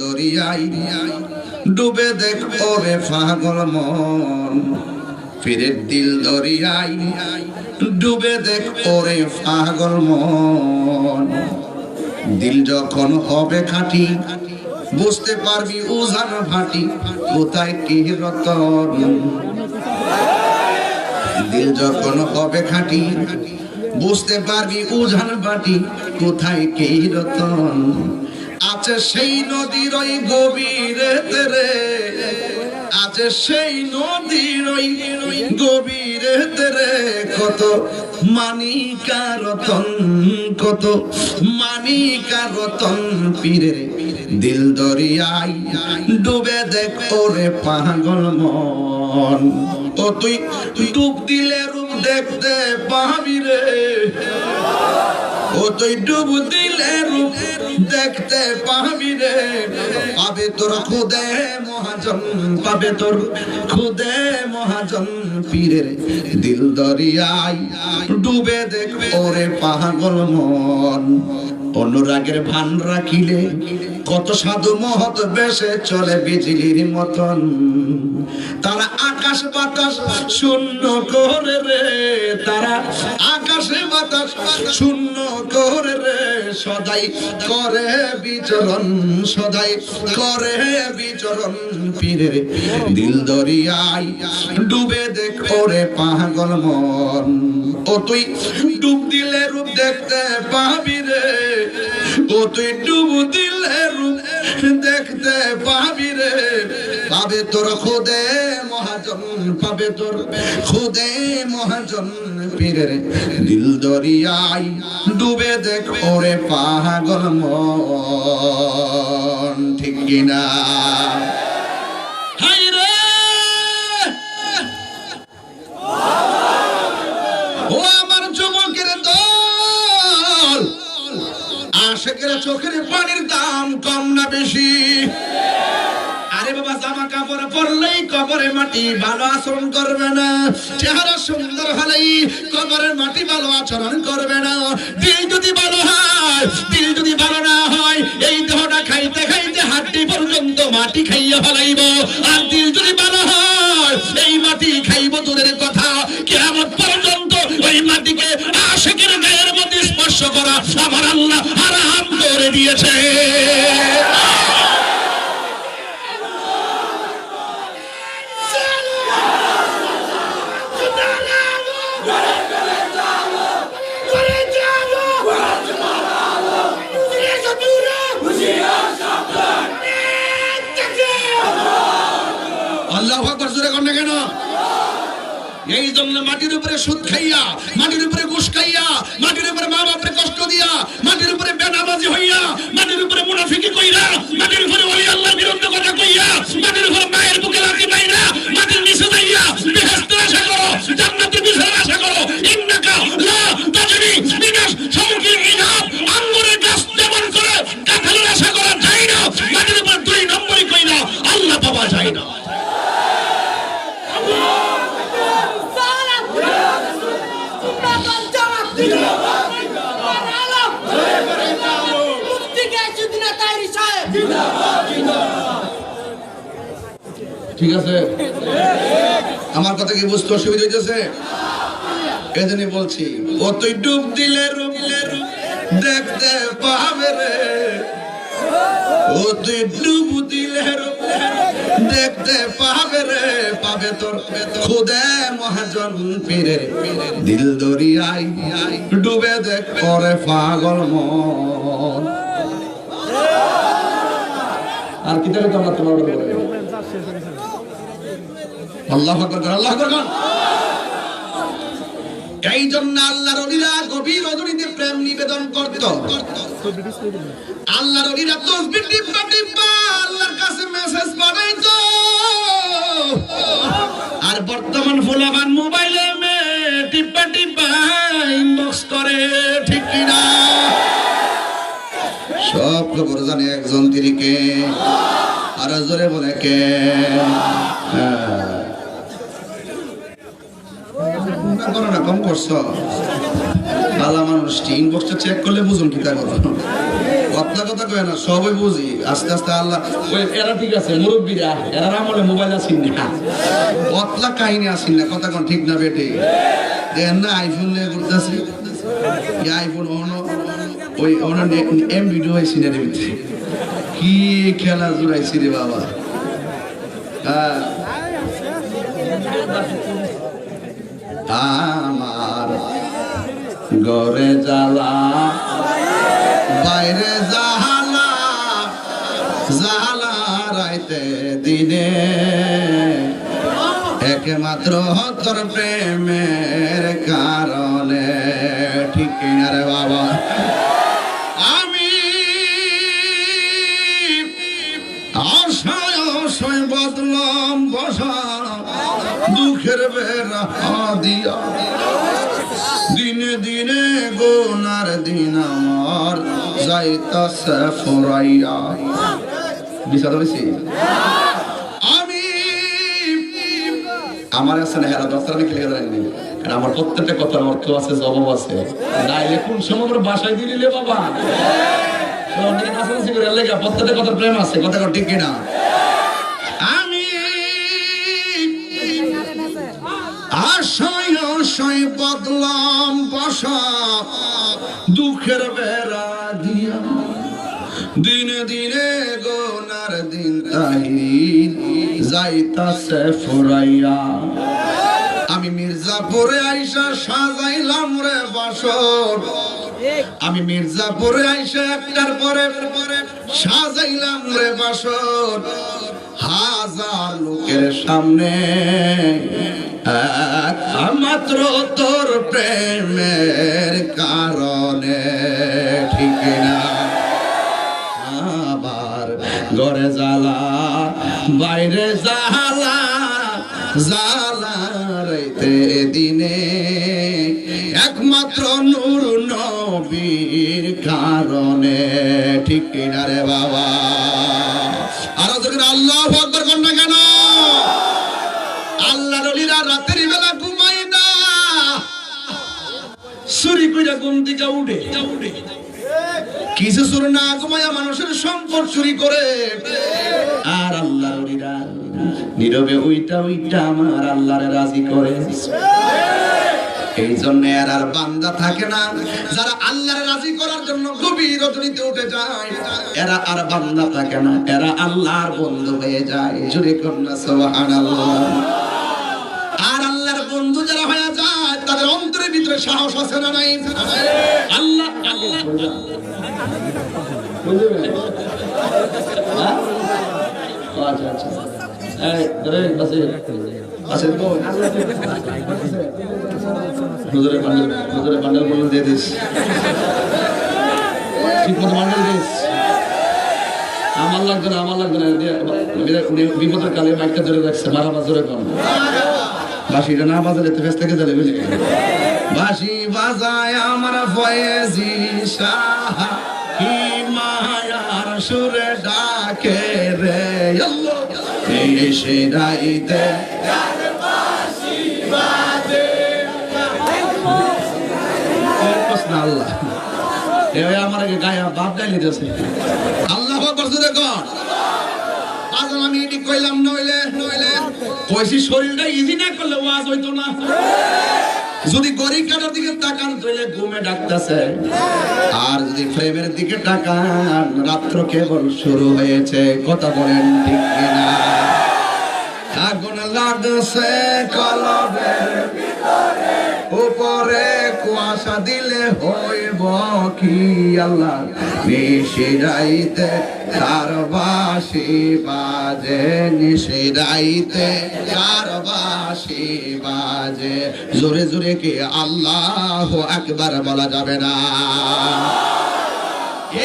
দরিয়াই ডুবে দেখ ওরে পাগল মন। ফিরের দিল দরিয়াই ডুবে দেখ ওরে পাগল মন। দিল যখন হবে খাঁটি, বুঝতে পারবি উজান ভাটি, কোথায় কি রতন। দিল যখন হবে খাঁটি, বুঝতে পারবি উজান বাটি কোথায় কে রতন। আছে সেই নদীর ওই গভীর রে আছে সেই নদীর ওই গভীর রে কত মানিকা রতন, কত মানিকা রতন পীরে। দিল দরিয়াই ডুবে দেখ ওরে পাগল মন। ও তুই ডুব দিলে রূপ দেখতে পাবি রে। ও তুই ডুব দিলে রূপ দেখতে পাবি রে? পাবে তোর মহাজন, পাবে তোর খুদে মহাজন পীরের দিল দরিয়াই ডুবে দেখ ওরে পাগল মন অনুরাগের ভান রাখিলে কত সাধু মহৎ বেশে চলে বিজলির মতন। তারা আকাশ বাতাস শূন্য করে রে, তারা আকাশে বাতাস শূন্য করে রে। সদাই করে বিচরণ, সদাই করে বিচরণ পীরে দিল দরিয়াই ডুবে দেখ ওরে পাগল মন। ও তুই ডুব দিলে রূপ দেখতে পাবি রে। ও তুই ডুব দিলে রূপ দেখতে পাবি রে। পাবে তোর খুদে মহাজন, পাবে তোর খুদে মহাজন পীরের দিল দরিয়াই ডুবে দেখ ওরে পাগল মন, ঠিক কিনা আশেকের চোখের পানির দাম কম না বেশি। জামা কাপড় পরলেই কবরে মাটি ভালো আচরণ করবে না। চেহারা সুন্দর হলেই কবরের মাটি ভালো আচরণ করবে না। দিল যদি ভালো হয়, দিল যদি ভালো না হয়, এই দেহটা খাইতে খাইতে হাড্ডি পর্যন্ত মাটি খাইয়া ফেলাইব। আর দিল যদি ভালো হয়, এই মাটি খাইব দূরের কথা। কেমন পর্যন্ত ওই মাটিকে আশেকের গায়ের মধ্যে স্পর্শ করা আমার আল্লাহ হারাম করে দিয়েছে। এই জন্য মাটির উপরে সুদ খাইয়া মাটির উপরে ঘুষ খাইয়া মাটির উপরে ঠিক আছে? আমার কথা কি বুঝতে অসুবিধা হইতেছে? এজন্যই বলছি ও তুই ডুব দিলে দেখতে পাবে রে। ও তুই ডুব দিলে দেখতে পাবে রে। পাবে তোর খুদে মহাজন পীরে দিল দরিয়াই ডুবে দেখ করে পাগল মন। আর কি দেখে তোমরা তোমার আল্লাহ আল্লাহ। এই জন্য আল্লাহর অলিরা গভীর অদরিতে প্রেম নিবেদন করত। আল্লাহর অলিরা তসবির টিপ্পা টিপ্পা আল্লাহর কাছে মেসেজ পাঠাইতো আর বর্তমান ফুলাবান মোবাইলে মে টিপ্পা টিপ্পা ইনবক্স করে, ঠিক কিনা সব খবর জানে একজন তিরিকে আর জোরে বলে কে? হ্যাঁ। না করো না, কম করছ। ভালো মানুষ ইনবক্সটা চেক করলে বুঝুন কি তার কথা। কথা কথা কয় না, সবই বুঝি। আস্তে আস্তে আল্লাহ ওই এরা ঠিক আছে, মুরব্বীরা, এরা আমলে মোবাইল আসেন না। পতলা কাহিনী আসিন না, কথা কোন ঠিক না বেটে। দেখেন না আইফোন নিয়ে ঘুরতেছি। আইফোন অনো ওই অনো এম ভিডিও হয়েছি না ভিতরে। কি খেলা জুড়াইছি রে বাবা। হ্যাঁ। আমার ঘরে জ্বালা। বাইরে জাহালা জাহালা রাইতে দিনে। একমাত্র তোর প্রেমের কারণে। ঠিক কিনারে বাবা? দিনে দিনে গোনার দিন আমার যাইতাছে ফরাইয়া বিচার আমি আমার আছে না, হেরা দশটা ক্লিয়ার হয়নি। কারণ আমার প্রত্যেকটা কথার অর্থ আছে, জবাব আছে। নাইলে কোন সময় আমরা বাসায় দিলে বাবা? লেখা, প্রত্যেকটা কথার প্রেম আছে। কথা ঠিক কিনা? আশায় বদলাম, বাসা দুঃখের বেড়া দিয়া। দিনে দিনে গোনার দিন তাই যাইতাছে ফুরাইয়া। আমি মির্জাপুরে আইসা সাজাইলাম রে বাসর। আমি মির্জাপুরে আইসা একটার পরে সাজাইলাম রে বাসর। হাজার লোকের সামনে। মাত্র তোর প্রেমের কারণে, ঠিক না? আবার জ্বালা, বাইরে জ্বালা জ্বালা রাইতে দিনে। একমাত্র নূর নবীর কারণে, ঠিক কিনা রে বাবা? কইরা কিছু মানুষের সম্পদ চুরি করে। আর আল্লাহ নীরবে আমার আল্লাহরে রাজি করে। এই জন্য এর আর বান্দা থাকে না, যারা আল্লাহরে রাজি করার জন্য গভীর রজনীতে উঠে যায়। এরা আর বান্দা থাকে না, এরা আল্লাহর বন্ধু হয়ে যায়। জুড়ে কন্যা, সুবহানাল্লাহ। আর আল্লাহর বন্ধু যারা হয়ে ভিতরে সাহস আছে না নাই? আল্লাহ বাসে। দিয়ে দিস। আমার লাগবে না, আমার লাগবে না। বিপদের কালে মাইকটা ধরে রাখছে মারা বাজ ধরে কম। বাঁশিটা না বাজালে তো ফেস থেকে যাবে বুঝলি? বাঁশি বাজায় আমার ফয়েজি শাহ। কি মায়ার সুরে ডাকে রে। এই আমার গায়ে বাপ গাইলে দিয়েছে আল্লাহ বর্ষে কর। আজ আমি এটি কইলাম নইলে নইলে। কইছি শরীরটা ইজি না করলে ওয়াজ হইতো না। যদি গরিব কাটার দিকে তাকান, তাহলে ঘুমে ডাকতেছে। আর যদি ফ্রেমের দিকে তাকান, রাত্র কেবল শুরু হয়েছে। কথা বলেন ঠিক কিনা? আগুন লাগছে কলবের উপরে কুয়াশা দিলে হইব কি আল্লাহ? নিশিরাইতে তার বাসি বাজে, নিশিরাইতে তার বাসি বাজে। জোরে জোরে কি আল্লাহ একবার বলা যাবে না।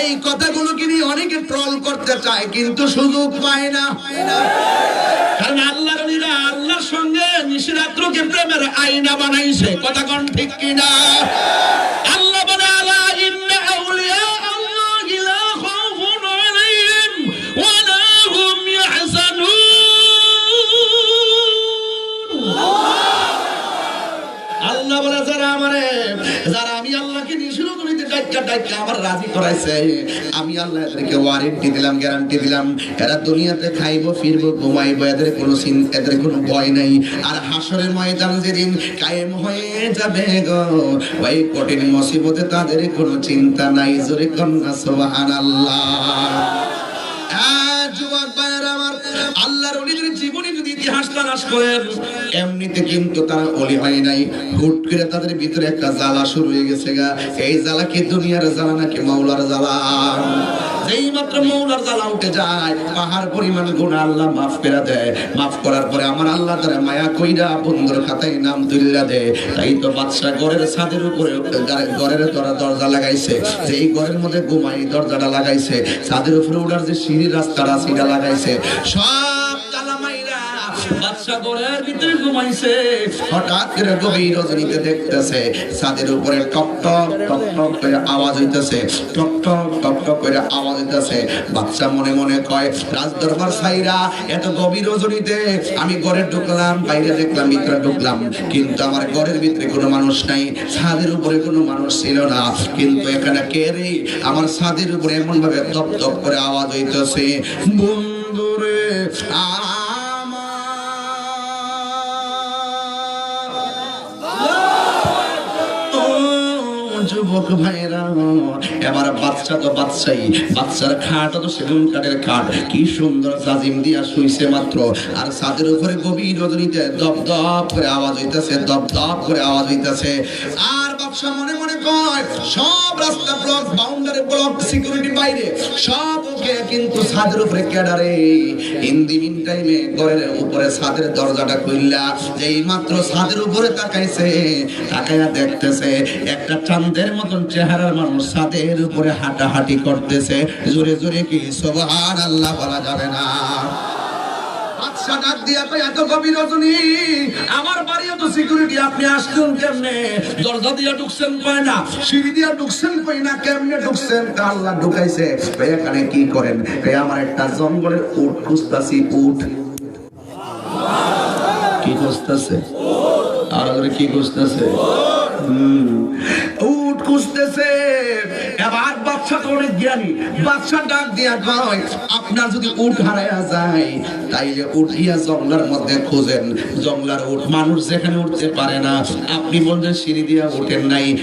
এই কথাগুলোকে নিয়ে অনেকে ট্রল করতে চায়, কিন্তু সুযোগ পায় না। কারণ আল্লাহ নবীরা আল্লাহর সঙ্গে নিশিরাত্রকে প্রেমের আয়না বানাইছে। কথা কোন ঠিক কিনা? আমার রাজি করাইছে। আমি ওয়ারেন্টি দিলাম গ্যারান্টি দিলাম। এরা দুনিয়াতে খাইবো ফিরবো ঘুমাইবো এদের কোনো এদের কোনো ভয় নাই। আর হাসরের ময়দান যেদিন কায়েম হয়ে যাবে গো ওই কঠিন তাদের কোনো চিন্তা নাই। জোরে কন্যা সুবহানাল্লাহ। হ্যাঁ, আল্লাহর জীবনী যদি এমনিতে কিন্তু তারা অলি হয় নাই। হুট করে তাদের ভিতরে একটা জ্বালা শুরু হয়ে গেছে গা। এই জ্বালা কি দুনিয়ার জ্বালা নাকি মাওলার জ্বালা? তো বাদশা ঘরের ছাদের উপরে ঘরের দরজা লাগাইছে। যে ঘরের মধ্যে ঘুমাই দরজাটা লাগাইছে। ছাদের উপরে উঠার যে সিঁড়ির রাস্তাটা, সেটা লাগাইছে। সব আমি ঘরে ঢুকলাম, বাইরে দেখলাম, ভিতরে ঢুকলাম। কিন্তু আমার ঘরের ভিতরে কোনো মানুষ নাই, ছাদের উপরে কোনো মানুষ ছিল না। কিন্তু এখানে কে রে? আমার ছাদের উপরে এমন ভাবে তপ তপ করে আওয়াজ হইতেছে, বন্ধুরে আমার যুবক ভাইরা, এবার বাচ্চা তো বাচ্চাই, বাচ্চার খাট তো সেগুন কাঠের খাট। কি সুন্দর জাজিম দিয়া শুইছে মাত্র। আর ছাদের উপরে গভীর রজনীতে দপ দপ করে আওয়াজ হইতাছে দপ দপ করে আওয়াজ হইতাছে। আর বাদশা মনে মনে কয়, সব রাস্তা ব্লক বাউন্ডারি ব্লক সিকিউরিটি বাইরে, সব ওকে কিন্তু ছাদের উপরে ক্যাডারে ইন দি মিন টাইমে ঘরের উপরে ছাদের দরজাটা খুললা, যেই মাত্র ছাদের উপরে তাকাইছে, তাকায়া দেখতেছে, একটা চাঁদের মতন চেহারার মানুষ ছাদের উপরে হাঁটাহাঁটি করতেছে। জোরে জোরে কি সোবাহান আল্লাহ বলা যাবে না? বাদশা দিয়া কয়, এত গভীর রজনী, আমার বাড়িও তো সিকিউরিটি আপনি আসছেন কেমনে? দরজা দিয়া ঢুকছেন কয় না সিঁড়ি দিয়া ঢুকছেন কই না কেমনে ঢুকছেন? আল্লাহ ঢুকাইছে। এখানে কি করেন? আমার একটা জঙ্গলের উট খুঁজতাছি উট। কি খুঁজতেছে? আর কি খুঁজতেছে? উট খুঁজতেছে। আপনি বলছেন সিঁড়ি দিয়া উঠেন নাই।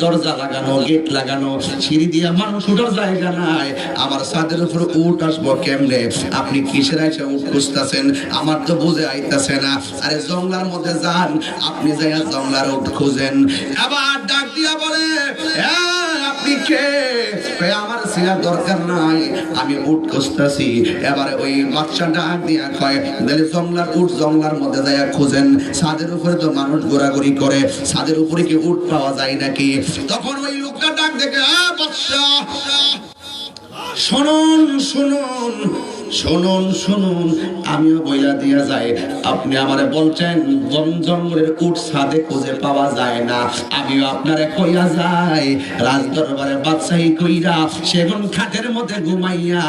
দরজা লাগানো গেট লাগানো সিঁড়ি দিয়া মানুষ উঠার জায়গা নাই। আমার ছাদের উপর উট আসব কেমনে? আপনি কিসের এসে উট খুঁজতেছেন? আমার তো বুঝে আইতাছে না। আরে জঙ্গলার মধ্যে যান। আপনি যাইয়া জঙ্গলার উট খুঁজেন। আবার ডাক দিয়া বলে "হ্যাঁ, আপনি কে কয়, আমার সিনার দরকার নাই আমি উঠ খুঁজতেছি। এবারে ওই বাচ্চা দিয়া কয় তাহলে জঙ্গলার উঠ জঙ্গলার মধ্যে যাইয়া খুঁজেন। ছাদের উপরে তো মানুষ ঘোরাঘুরি করে ছাদের উপরে কি উট পাওয়া যায় নাকি? তখন ওই লোকটা ডাক দেখে বাচ্চা শুনুন শুনুন শুনুন শুনুন, আমিও বইলা দিয়া যায় আপনি আমারে বলছেন বন জঙ্গলের উট ছাদে খুঁজে পাওয়া যায় না। আমিও আপনারে কইয়া যাই রাজ দরবারে বাদশাহী কইরা সেগুন খাটের মধ্যে ঘুমাইয়া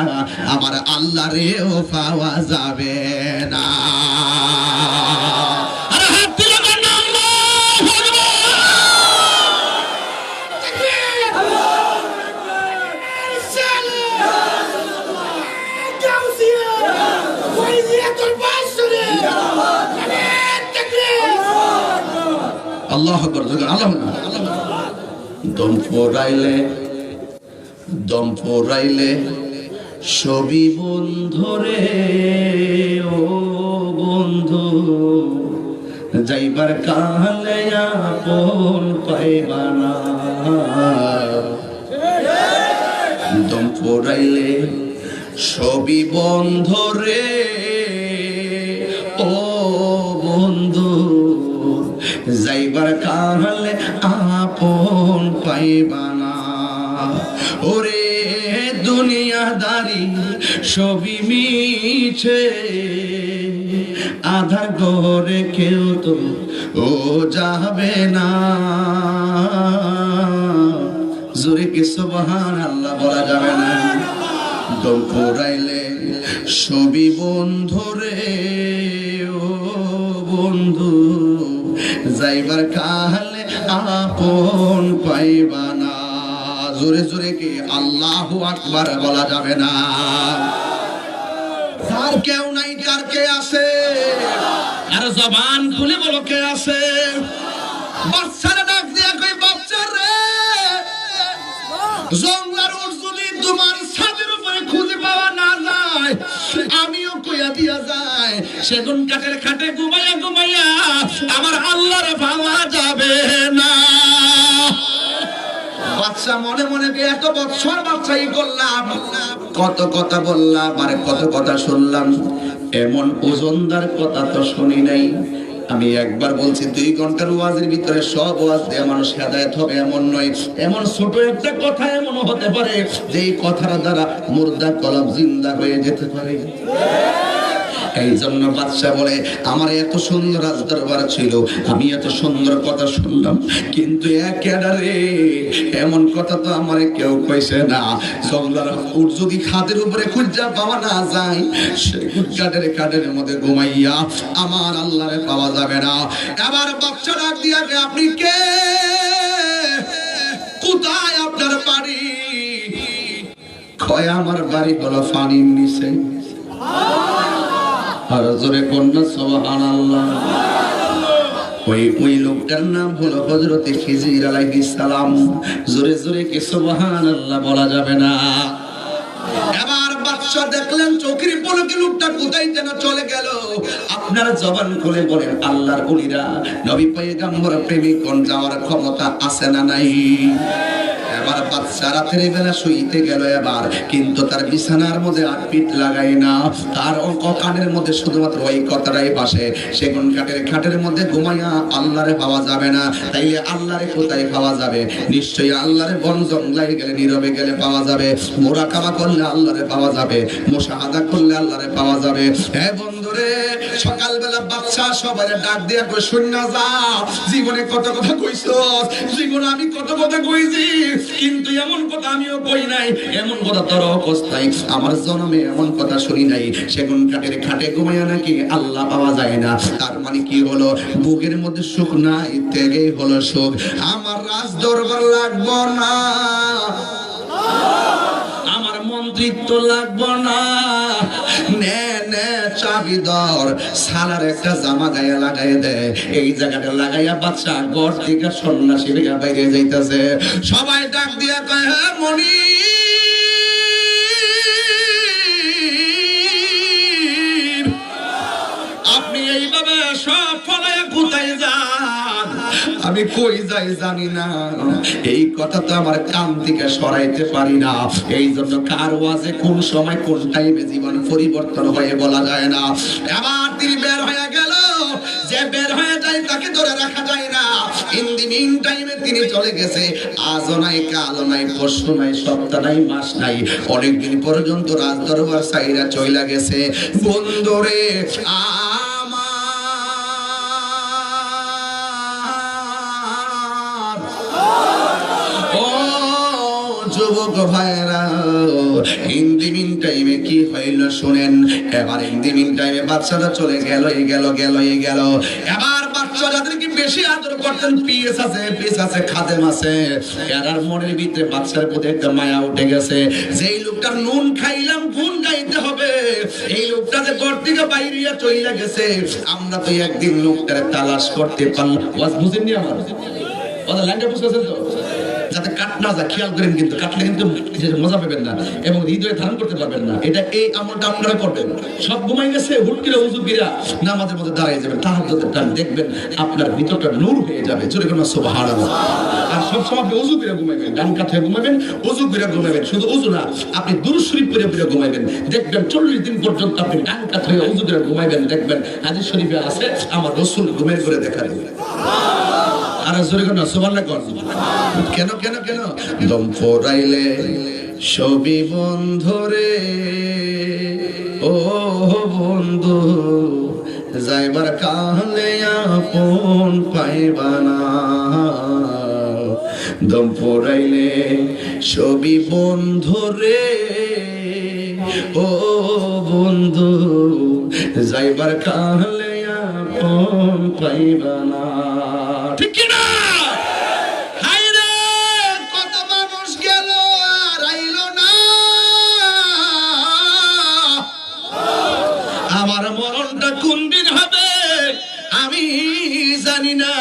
আমার আল্লাহ রেও পাওয়া যাবে না। আল্লাহ দম ফোরাইলে দম ফোরাইলে ছবি বন্ধরে ও বন্ধু। যাইবার কালে আপন পাইবানা দম ফোরাইলে ছবি বন্ধরে ও বন্ধু। যাইবার কালে পাইবানা ওরে দুনিয়াদারি সবই মিছে। আধার ঘরে কেউ তো ও যাবে না। জোরে কি সুবহান আল্লাহ বলা যাবে না? দম ফুরাইলে ছবি বন্ধুরে ও বন্ধু। যাইবার কালে আপন পাইবা না। জোরে জোরে কি, আল্লাহু আকবার বলা যাবে না। তার কেউ নাই, তার কে আছে? আর জবান খুলে বলো কে আছে? বাচ্চারা ডাক দিয়া কই বাচ্চা রে জঙ্গলার যায়, সেগুন কাঠের খাটে ঘুমাইয়া ঘুমাইয়া আমার আল্লাহর পাওয়া যাবে না। বাচ্চা মনে মনে এত বছর বাচ্চাই করলাম, কত কথা বললাম আর কত কথা শুনলাম, এমন ওজনদার কথা তো শুনি নাই। আমি একবার বলছি, দুই ঘণ্টার ওয়াজের ভিতরে সব ওয়াজ দিয়ে মানুষ হেদায়ত হবে এমন নয়। এমন ছোট একটা কথা এমন হতে পারে যে এই কথার দ্বারা মুর্দা কলব জিন্দা হয়ে যেতে পারে। এই জন্য বাদশাহ বলে, আমার এত সুন্দর রাজদরবার ছিল, আমি এত সুন্দর কথা শুনলাম, কিন্তু একেবারে এমন কথা তো আমার কেউ কইছে না। জঙ্গলার উট যদি খাদের উপরে খুঁজা পাওয়া না যায় সে কাঠের কাঠের মধ্যে ঘুমাইয়া আমার আল্লাহরে পাওয়া যাবে না। এবার বাচ্চা ডাক দিয়া আপনি কে? কোথায় আপনার বাড়ি? কয়, আমার বাড়ি হলো ফানির নিচে। আর জোরে কন্যা সোহান ওই ওই লোকটার নাম হলো হজরতে খিজির আলাইহিস সালাম। জোরে জোরে কে সুবহান আল্লাহ বলা যাবে না। এবার বাদশা দেখলেন চোখের লোকটা কোথায় যেন চলে গেল। আপনারা জবান বলেন, আল্লাহর নবী প্রেমিক যাওয়ার ক্ষমতা আছে না নাই? এবার বাচ্চা রাতের বেলা শুইতে গেল এবার, কিন্তু তার বিছানার মধ্যে আর পিঠ লাগাই না। তার কানের মধ্যে শুধুমাত্র ওই কথাটাই পাশে সেগুন কাঠের খাটের মধ্যে ঘুমাইয়া আল্লাহরে পাওয়া যাবে না, তাইলে আল্লাহরে কোথায় পাওয়া যাবে? নিশ্চয়ই আল্লাহরে বন জঙ্গলায় গেলে, নীরবে গেলে পাওয়া যাবে। মোরা কাবা করলে আল্লাহরে পাওয়া যাবে। মোশাহাদা করলে আল্লাহরে পাওয়া যাবে। হে বন্ধুরে, সকালবেলা বাচ্চা সবাই ডাক দিয়া কই শূন্য যা, জীবনে কত কথা কইছো জীবনে আমি কত কথা কইছি, কিন্তু এমন কথা আমিও কই নাই, এমন কথা তোর অবস্থায় আমার জন্মে এমন কথা শুনি নাই, সেগুন কাঠের খাটে ঘুমাইয়া নাকি আল্লাহ পাওয়া যায় না। তার মানে কি হলো? বুকের মধ্যে সুখ নাই, ত্যাগেই হলো সুখ। আমার রাজ দরবার লাগবো না। আমার লাগবো না। নে নে, চাবি দর সালার একটা জামা গায়ে লাগাই দে। এই জায়গাটা লাগাইয়া বাচ্চা গড় থেকে সন্ন্যাসী বাইরে যাইতেছে। সবাই ডাক দিয়া কয় হ্যাঁ মনি আমি কই যাই জানি না। এই কথা তো আমার কান থেকে সরাইতে পারি না। এই জন্য কার ওয়াজে কোন সময় কোন টাইমে জীবন পরিবর্তন হয়ে বলা যায় না। এবার তিনি বের হয়ে গেল। যে বের হয়ে যায় তাকে ধরে রাখা যায় না। ইন টাইমে তিনি চলে গেছে। আজও নাই, কালও নাই, পরশু নাই, সপ্তাহ নাই, মাস নাই। অনেকদিন পর্যন্ত রাজ দরবার সাইরা চইলা গেছে। বন্ধুরে আমার এই বাচ্চার প্রতি একটা মায়া উঠে গেছে। যেই লোকটার নুন খাইলাম গুণ গাইতে হবে। এই লোকটা যে ঘর থেকে বাইরে চইলা গেছে। আমরা তো একদিন লোকটারে তালাশ করতে পারলাম। বুঝেননি আমার? ওদের লাইনটা তো? যাতে কাট না যায়, খেয়াল করেন কিন্তু, কাটলে কিন্তু মজা পাবেন না এবং হৃদয়ে ধারণ করতে পারবেন না। এটা এই আমলটা আপনারা করবেন। সব ঘুমাই গেছে হুটকিরা উজুকিরা নামাজের মধ্যে দাঁড়িয়ে যাবেন। তাহার টান দেখবেন, আপনার ভিতরটা নূর হয়ে যাবে। জোরে কোনো সুবহান আর সব সময় আপনি উজু করে ঘুমাইবেন, ডান হয়ে ঘুমাবেন উজু করে ঘুমাবেন শুধু উজু না, আপনি দুরুদ শরীফ করে করে ঘুমাইবেন। দেখবেন চল্লিশ দিন পর্যন্ত আপনি ডান হয়ে উজু করে ঘুমাইবেন। দেখবেন হাদিস শরীফে আছে, আমার রসুল ঘুমের করে দেখা দেবে। আর জোরে কোন কোন, কেন কেন? দম ফোরাইলে সবই বন্ধরে ও বন্ধু, যাইবার কালে আপন পাইবানা দম ফোরাইলে সবই বন্ধরে ও বন্ধু, যাইবার কালে আপন পাইবানা ঠিক কিনা? মানুষ গেল আর না। আমার মরণটা কোন দিন আমি জানি না।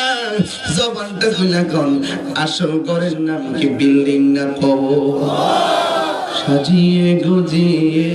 জবানটা খুলে কোন আসল করেন নাম কি, বিল্ডিং না কব সাজিয়ে গুজিয়ে